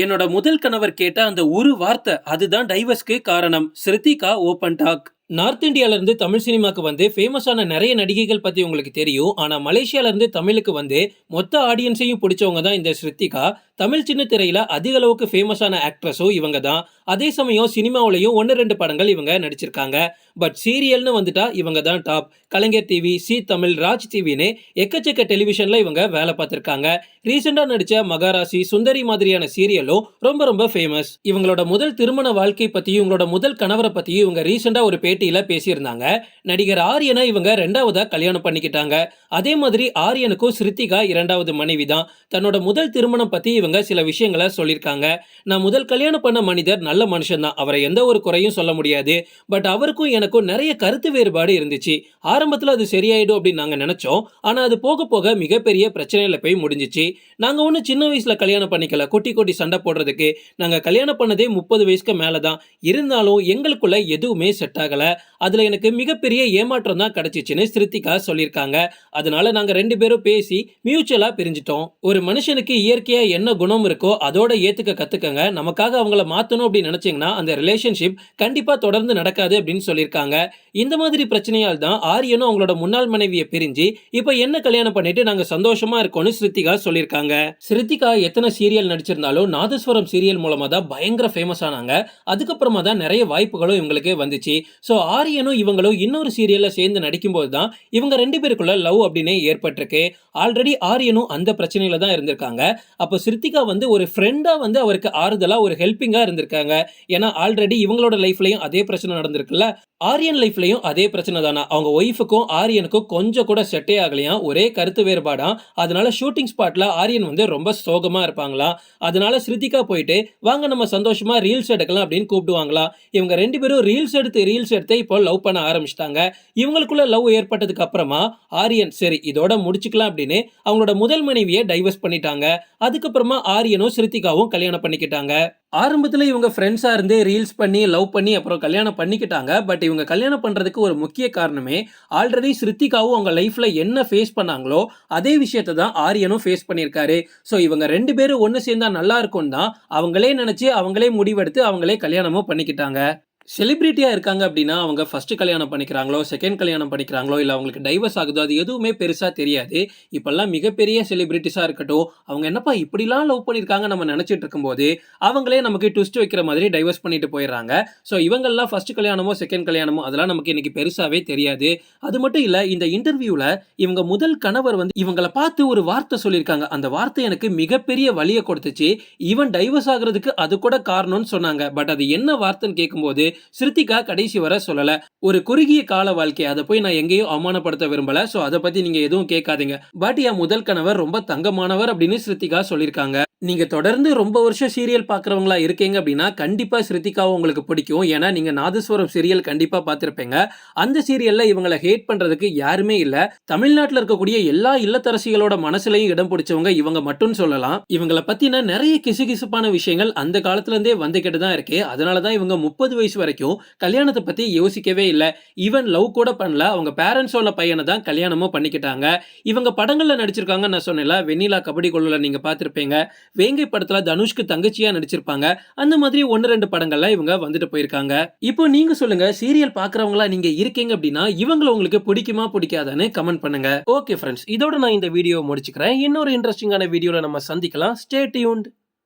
என்னோட முதல் கணவர் கேட்ட அந்த ஒரு வார்த்தை அதுதான் டைவர்ஸ்க்கு காரணம். Shruthika open talk. நார்த் இந்தியால இருந்து தமிழ் சினிமாக்கு வந்து ஃபேமஸான நிறைய நடிகைகள் பத்தி உங்களுக்கு தெரியும். ஆனா மலேசியால இருந்து தமிழுக்கு வந்து மொத்த ஆடியன்ஸையும் பிடிச்சவங்க தான் இந்த ஸ்ருத்திகா தமிழ் சின்ன திரையில அதிக அளவுக்கு ஃபேமஸான ஆக்ட்ரஸும் இவங்க தான் அதே சமயம் சினிமாவிலையும் ஒன்று ரெண்டு படங்கள் இவங்க நடிச்சிருக்காங்க. பட் சீரியல்னு வந்துட்டா இவங்க தான் top Kalaignar TV Zee Tamil Raj டிவின்னு எக்கச்சக்க டெலிவிஷன்ல இவங்க வேலை பார்த்துருக்காங்க. ரீசெண்டாக நடித்த மகாராசி சுந்தரி மாதிரியான சீரியலும் ரொம்ப ரொம்ப ஃபேமஸ் இவங்களோட முதல் திருமண வாழ்க்கை பற்றியும் இவங்களோட முதல் கணவரை பற்றியும் இவங்க ரீசெண்டாக ஒரு பேட்டியில் பேசியிருந்தாங்க. நடிகர் ஆரியனை இவங்க ரெண்டாவதாக கல்யாணம் பண்ணிக்கிட்டாங்க. அதே மாதிரி ஆரியனுக்கும் ஸ்ருத்திகா இரண்டாவது மனைவி தான் தன்னோட முதல் திருமணம் பற்றி இவங்க சில விஷயங்களை சொல்லியிருக்காங்க நான் முதல் கல்யாணம் பண்ண மனிதர் நல்ல மனுஷன் தான் அவரை எந்த ஒரு குறையும் சொல்ல முடியாது. பட் அவருக்கும் எனக்கும் நிறைய கருத்து வேறுபாடு இருந்துச்சு. ஆரம்பத்தில் அது சரியாயிடும் அப்படின்னு நாங்கள் நினைச்சோம். ஆனால் அது போக போக மிகப்பெரிய பிரச்சனையில் போய் முடிஞ்சிச்சு. நாங்கள் ஒன்றும் சின்ன வயசுல கல்யாணம் பண்ணிக்கல. குட்டி குட்டி சண்டை போடுறதுக்கு நாங்கள் கல்யாணம் பண்ணதே முப்பது வயசுக்கு மேலே தான் இருந்தாலும் எங்களுக்குள்ள எதுவுமே செட் ஆகலை. அதில் எனக்கு மிகப்பெரிய ஏமாற்றம் தான் கிடச்சிச்சின்னு ஸ்ருத்திகா சொல்லியிருக்காங்க அதனால நாங்கள் ரெண்டு பேரும் பேசி மியூச்சுவலாக பிரிஞ்சிட்டோம். ஒரு மனுஷனுக்கு இயற்கையாக என்ன குணம் இருக்கோ அதோட ஏற்றுக்க கற்றுக்கங்க நமக்காக அவங்கள மாற்றணும் அப்படின்னு நினச்சிங்கன்னா அந்த ரிலேஷன்ஷிப் கண்டிப்பாக தொடர்ந்து நடக்காது அப்படின்னு சொல்லியிருக்காங்க. இந்த மாதிரி பிரச்சனையால் தான் ஆரியனும் அவங்களோட முன்னாள் மனைவியை பிரிஞ்சு இப்போ என்ன கல்யாணம் பண்ணிட்டு நாங்கள் சந்தோஷமா இருக்கோம்னு ஸ்ருத்திகா சொல்லியிருக்காங்க. ஸ்ருத்திகா எத்தனை சீரியல் நடிச்சிருந்தாலும் நாதஸ்வரம் சீரியல் மூலமாக தான் பயங்கர ஃபேமஸ் ஆனாங்க. அதுக்கப்புறமா தான் நிறைய வாய்ப்புகளும் இவங்களுக்கு வந்துச்சு. ஸோ ஆரியனும் இவங்களும் இன்னொரு சீரியல்ல சேர்ந்து நடிக்கும்போது தான் இவங்க ரெண்டு பேருக்குள்ள லவ் அப்படின்னே ஏற்பட்டிருக்கு. ஆல்ரெடி ஆரியனும் அந்த பிரச்சனையில தான் இருந்திருக்காங்க. அப்போ ஸ்ருத்திகா வந்து ஒரு ஃப்ரெண்டாக வந்து அவருக்கு ஆறுதலாக ஒரு ஹெல்ப்பிங்காக இருந்திருக்காங்க. ஏன்னா ஆல்ரெடி இவங்களோட லைஃப்லையும் அதே பிரச்சனை நடந்திருக்குல்ல. ஆரியன் லைஃப்லையும் அதே பிரச்சனை தானா? அவங்க ஒய்ஃபுக்கும் ஆரியனுக்கும் கொஞ்சம் கூட செட்டே ஆகலையாம் ஒரே கருத்து வேறுபாடாம் அதனால ஷூட்டிங் ஸ்பாட்டில் ஆரியன் வந்து ரொம்ப சோகமாக இருப்பாங்களாம் அதனால ஸ்ருதிகா போயிட்டு வாங்க நம்ம சந்தோஷமாக ரீல்ஸ் எடுக்கலாம் அப்படின்னு கூப்பிடுவாங்களாம் இவங்க ரெண்டு பேரும் ரீல்ஸ் எடுத்து ரீல்ஸ் எடுத்து இப்போ லவ் பண்ண ஆரம்பிச்சிட்டாங்க. இவங்களுக்குள்ள லவ் ஏற்பட்டதுக்கு அப்புறமா ஆரியன் சரி இதோட முடிச்சுக்கலாம் அப்படின்னு அவங்களோட முதல் மனைவியை டைவர்ஸ் பண்ணிட்டாங்க. அதுக்கப்புறமா ஆரியனும் ஸ்ருத்திகாவும் கல்யாணம் பண்ணிக்கிட்டாங்க. ஆரம்பத்தில் இவங்க ஃப்ரெண்ட்ஸாக இருந்து ரீல்ஸ் பண்ணி லவ் பண்ணி அப்புறம் கல்யாணம் பண்ணிக்கிட்டாங்க. பட் இவங்க கல்யாணம் பண்ணுறதுக்கு ஒரு முக்கிய காரணமே ஆல்ரெடி ஸ்ருத்திகாவும் அவங்க லைஃப்பில் என்ன ஃபேஸ் பண்ணாங்களோ அதே விஷயத்தை தான் ஆரியனும் ஃபேஸ் பண்ணியிருக்காரு. ஸோ இவங்க ரெண்டு பேரும் ஒன்று சேர்ந்தா நல்லா இருக்கும் தான் அவங்களே நினச்சி அவங்களே முடிவெடுத்து அவங்களே கல்யாணமும் பண்ணிக்கிட்டாங்க. செலிபிரிட்டியாக இருக்காங்க அப்படின்னா அவங்க ஃபஸ்ட்டு கல்யாணம் பண்ணிக்கிறாங்களோ செகண்ட் கல்யாணம் பண்ணிக்கிறாங்களோ இல்லை அவங்களுக்கு டைவர்ஸ் ஆகுதோ அது எதுவுமே பெருசாக தெரியாது. இப்போல்லாம் மிகப்பெரிய செலிப்ரிட்டிஸாக இருக்கட்டும் அவங்க என்னப்பா இப்படிலாம் லவ் பண்ணியிருக்காங்க நம்ம நினச்சிட்டு இருக்கும்போது அவங்களே நமக்கு ட்விஸ்ட் வைக்கிற மாதிரி டைவர்ஸ் பண்ணிட்டு போயிடுறாங்க. ஸோ இவங்கெல்லாம் ஃபஸ்ட்டு கல்யாணமோ செகண்ட் கல்யாணமோ அதெல்லாம் நமக்கு இன்னைக்கு பெருசாகவே தெரியாது. அது மட்டும் இல்லை இந்த இன்டர்வியூவில் இவங்க முதல் கணவர் வந்து இவங்களை பார்த்து ஒரு வார்த்தை சொல்லியிருக்காங்க. அந்த வார்த்தை எனக்கு மிகப்பெரிய வழியை கொடுத்துச்சு. ஈவன் டைவர்ஸ் ஆகிறதுக்கு அது கூட காரணம்னு சொன்னாங்க. பட் அது என்ன வார்த்தைன்னு கேட்கும்போது ஸ்ருத்திகா கடைசி வர சொல்லல. ஒரு குறுகிய கால வாழ்க்கை அதை போய் நான் எங்கேயும் அவமானப்படுத்த விரும்பல. சோ அதை பத்தி நீங்க எதுவும் கேட்காதீங்க. பட் என் முதல் கணவர் ரொம்ப தங்கமானவர் அப்படின்னு ஸ்ருத்திகா சொல்லியிருக்காங்க. நீங்கள் தொடர்ந்து ரொம்ப வருஷம் சீரியல் பார்க்குறவங்களா இருக்கீங்க அப்படின்னா கண்டிப்பாக ஸ்ருதிகாவை உங்களுக்கு பிடிக்கும். ஏன்னா நீங்கள் நாதஸ்வரம் சீரியல் கண்டிப்பாக பார்த்துருப்பீங்க. அந்த சீரியலில் இவங்களை ஹேட் பண்ணுறதுக்கு யாருமே இல்லை. தமிழ்நாட்டில் இருக்கக்கூடிய எல்லா இல்லத்தரசிகளோட மனசுலையும் இடம் பிடிச்சவங்க இவங்க மட்டும் சொல்லலாம். இவங்களை பற்றின நிறைய கிசுகிசுப்பான விஷயங்கள் அந்த காலத்துலேருந்தே வந்துக்கிட்டு தான் இருக்கு. அதனாலதான் இவங்க முப்பது வயசு வரைக்கும் கல்யாணத்தை பற்றி யோசிக்கவே இல்லை. ஈவன் லவ் கூட பண்ணல. அவங்க பேரண்ட்ஸோட பையனை தான் கல்யாணமும் பண்ணிக்கிட்டாங்க. இவங்க படங்களில் நடிச்சிருக்காங்க நான் சொன்னேன்ல. வெண்ணிலா கபடி கொள்ளில் நீங்கள் பார்த்துருப்பீங்க. வேங்கை படத்துல தனுஷ்க்கு தங்கச்சியா நடிச்சிருப்பாங்க. அந்த மாதிரி ஒன்னு ரெண்டு படங்கள்லாம் இவங்க வந்துட்டு போயிருக்காங்க. இப்போ நீங்க சொல்லுங்க சீரியல் பாக்குறவங்களா நீங்க இருக்கீங்க அப்படின்னா இவங்களை உங்களுக்கு பிடிக்குமா பிடிக்காதான்னு கமெண்ட் பண்ணுங்க. ஓகே ஃப்ரெண்ட்ஸ் இதோட நான் இந்த வீடியோ முடிச்சுக்கிறேன். இன்னொரு இன்ட்ரெஸ்டிங்கான வீடியோல நம்ம சந்திக்கலாம். Stay tuned